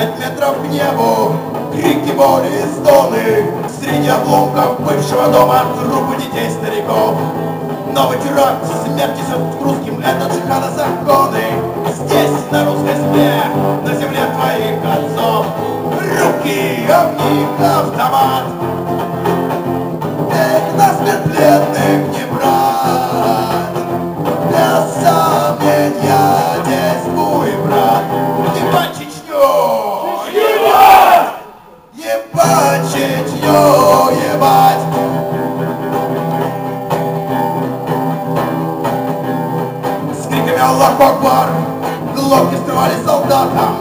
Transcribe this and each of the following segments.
Пять метров к небу, крики боли и стоны. Среди обломков бывшего дома трупы детей стариков. Новый теракт, смерть несет русским, это джихада законы. Здесь, на русской земле, на земле твоих отцов. Руки, огни, автомат С криками Аллах Акбар Глотки стрывали солдатам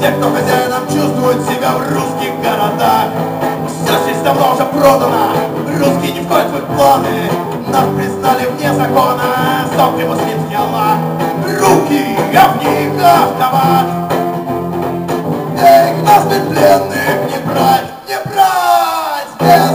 Те, кто хозяином чувствует себя в русских городах. Все здесь давно уже продано. Русские не входят в их планы. Нас признали вне закона. Сопли муслимский Аллах Руки, них автомат Эй, нас ведь пленных не брать, не брать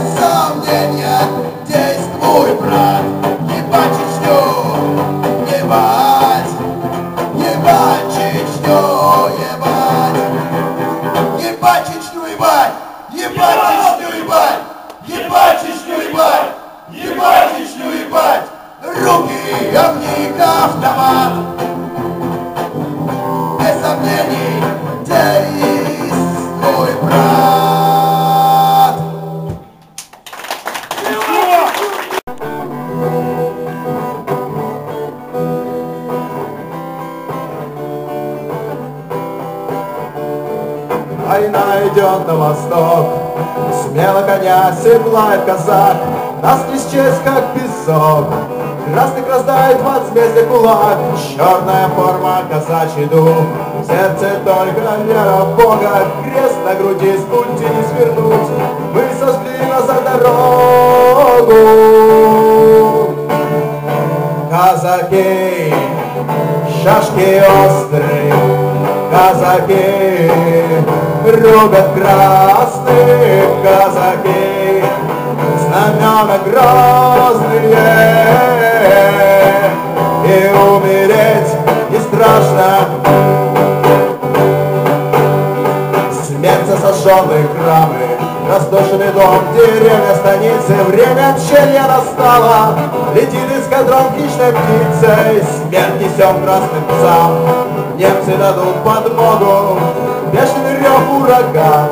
Война идет на восток, смело коня седлает казак, Нас не счесть, как песок. Красный раздает возмездие кулак, Черная форма казачий дух, В сердце только вера в Бога, Крест на груди с пути не свернуть, Мы сожгли назад дорогу. Казаки, шашки острые, казаки, рубят красных казаки, знамена грозные, и умереть не страшно. Смерть сожженные храмы, Раздушенный дом, деревня, станицы, Время отчелья настало, Летит эскадрон хищной птицей, Смерть несем красным псам, Немцы дадут подмогу, Бешеный рев ураган,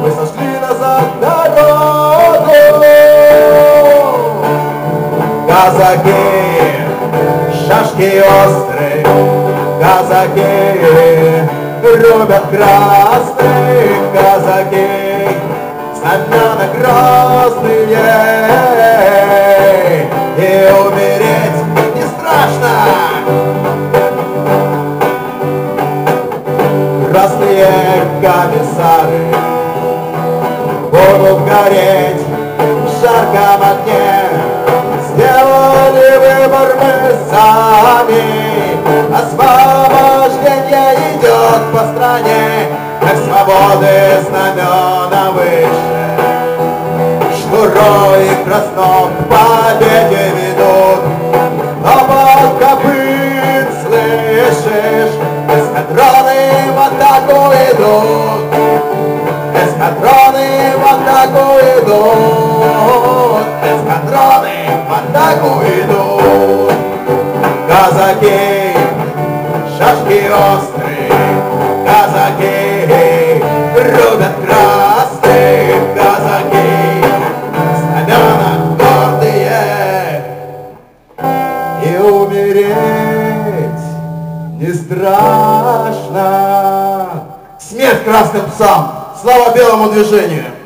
Мы сошли назад дорогу. Казаки, шашки острые, казаки, любят красных казаки, знамена грозные, Красные комиссары будут гореть в жарком огне. Сделали выбор мы сами, освобождение идет по стране, как свободы знамена выше. Шнурой краснов к идут, эскадроны в атаку идут. Казаки, шашки острые, казаки, рубят красных казаки, знамена гордые, и умереть не страшно. Смерть красным псам! Слава белому движению!